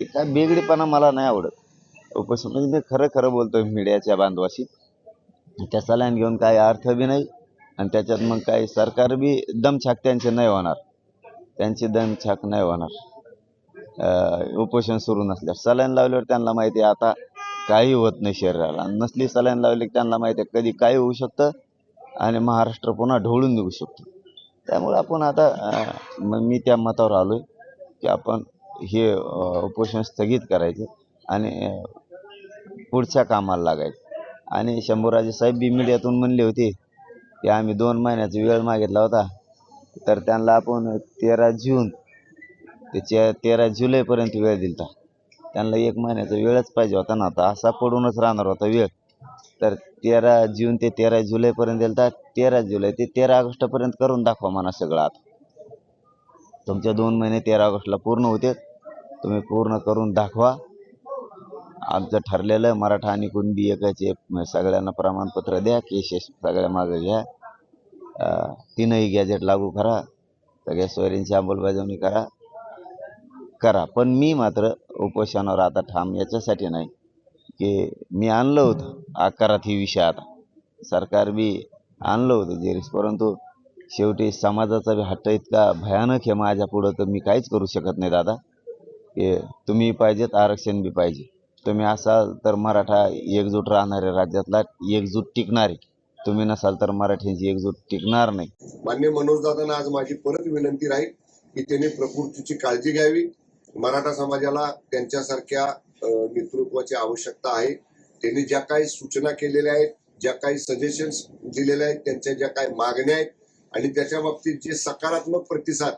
ते काय बेगडेपणा मला नाही आवडत. उपोषण म्हणजे मी खरं खरं बोलतो मीडियाच्या बांधवाशी. त्या सलाईन घेऊन काही अर्थ बी नाही आणि त्याच्यात मग काही सरकार बी दमछाक त्यांचे नाही होणार. त्यांची दमछाक नाही होणार. उपोषण सुरू नसल्यास सलाईन लावल्यावर त्यांना माहिती आहे आता काही होत नाही शरीराला. नसली सलाईन लावली की त्यांना माहिती आहे कधी काय होऊ शकतं आणि महाराष्ट्र पुन्हा ढवळून देऊ शकतो. त्यामुळे आपण आता मग मी त्या मतावर आलोय की आपण हे उपोषण स्थगित करायचे आणि पुढच्या कामाला लागायचे. आणि शंभूराजे साहेब बी मीडियातून म्हणले होते की आम्ही दोन महिन्याचा वेळ मागितला होता तर त्यांना आपण तेरा जून ते तेरा जुलैपर्यंत वेळ दिलता. त्यांना एक महिन्याचा वेळच पाहिजे होता ना आता असा पडूनच राहणार होता वेळ. तर तेरा जून ते तेरा जुलैपर्यंत दिलता तेरा जुलै ते तेरा ऑगस्टपर्यंत करून दाखवा म्हणा सगळं आता. तुमच्या दोन महिने तेरा ऑगस्टला पूर्ण होते. तुम्ही पूर्ण करून दाखवा. आमचं ठरलेलं आहे मराठा आणि कुणबी एकाचे सगळ्यांना प्रमाणपत्र द्या केसेस सगळ्या मागं घ्या. तीनही गॅजेट लागू करा. सगळ्या सोयरींची अंमलबजावणी करा. करा. पण मी मात्र उपोषणावर आता ठाम याच्यासाठी नाही की मी आणलं होतं. आकारात ही विषय आता. सरकार बी आणलं होतं जेरीस परंतु शेवटी समाजाचा हट्ट इतका भयानक आहे माझ्या पुढं तर मी काहीच करू शकत नाही दादा. की तुम्ही पाहिजेत आरक्षण बी पाहिजे. तुम्ही असाल तर मराठा एकजूट राहणारे राज्यातला एकजूट टिकणारे तुम्ही नसाल तर मराठ्यांची एकजूट टिकणार नाही. मान्य मनोजदादांना आज माझी परत विनंती राहील की त्यांनी प्रकृतीची काळजी घ्यावी. मराठा समाजाला त्यांच्यासारख्या नेतृत्वाची आवश्यकता आहे. त्यांनी ज्या काही सूचना केलेल्या आहेत ज्या काही सजेशन्स दिलेल्या आहेत त्यांच्या ज्या काही मागण्या आहेत आणि त्याच्या बाबतीत जे सकारात्मक प्रतिसाद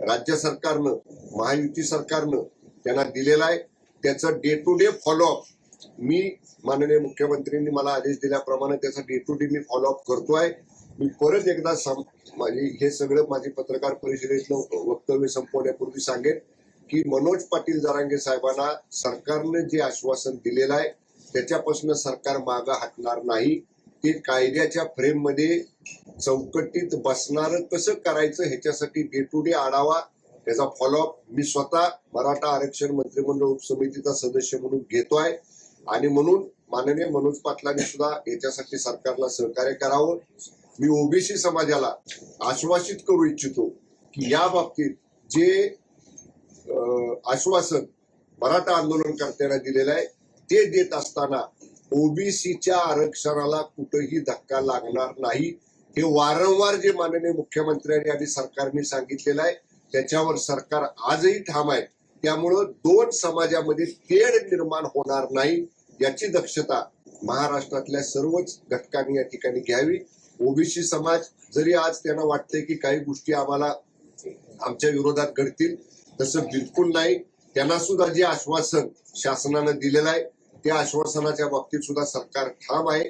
राज्य सरकारनं महायुती सरकारनं त्यांना दिलेला आहे त्याचं day to day follow up मी माननीय मुख्यमंत्र्यांनी मला आदेश दिल्याप्रमाणे त्याचा डे टू डे मी फॉलोअप करतोय. मी परत एकदा सम- माझी हे सगळं माझे पत्रकार परिषदेतलं वक्तव्य संपवण्यापूर्वी सांगेन की मनोज पाटील जरांगे साहेबांना सरकारनं जे आश्वासन दिलेलं आहे त्याच्यापासून सरकार मागं हटणार नाही. ते कायद्याच्या फ्रेममध्ये चौकटीत बसणारं कसं करायचं ह्याच्यासाठी डे टू डे आढावा त्याचा फॉलोअप मी स्वतः मराठा आरक्षण मंत्रिमंडळ उपसमितीचा सदस्य म्हणून घेतोय. आणि म्हणून माननीय मनोज पाटलांनी सुद्धा याच्यासाठी सरकारला सहकार्य करावं. मी ओबीसी समाजाला आश्वासित करू इच्छितो की या बाबतीत जे आश्वासन मराठा आंदोलनकर्त्यांना दिलेलं आहे ते देत असताना ओबीसीच्या आरक्षणाला कुठेही धक्का लागणार नाही. हे वारंवार जे माननीय मुख्यमंत्र्यांनी आणि सरकारने सांगितलेलं आहे त्याच्यावर सरकार आजही ठाम आहे. त्यामुळं दोन समाजामध्ये तेढ निर्माण होणार नाही याची दक्षता महाराष्ट्रातल्या सर्वच घटकांनी या ठिकाणी घ्यावी. ओबीसी समाज जरी आज त्यांना वाटतंय की काही गोष्टी आम्हाला आमच्या विरोधात घडतील तसं बिलकुल नाही. त्यांना सुद्धा जे आश्वासन शासनानं दिलेलं आहे त्या आश्वासनाच्या बाबतीत सुद्धा सरकार ठाम आहे.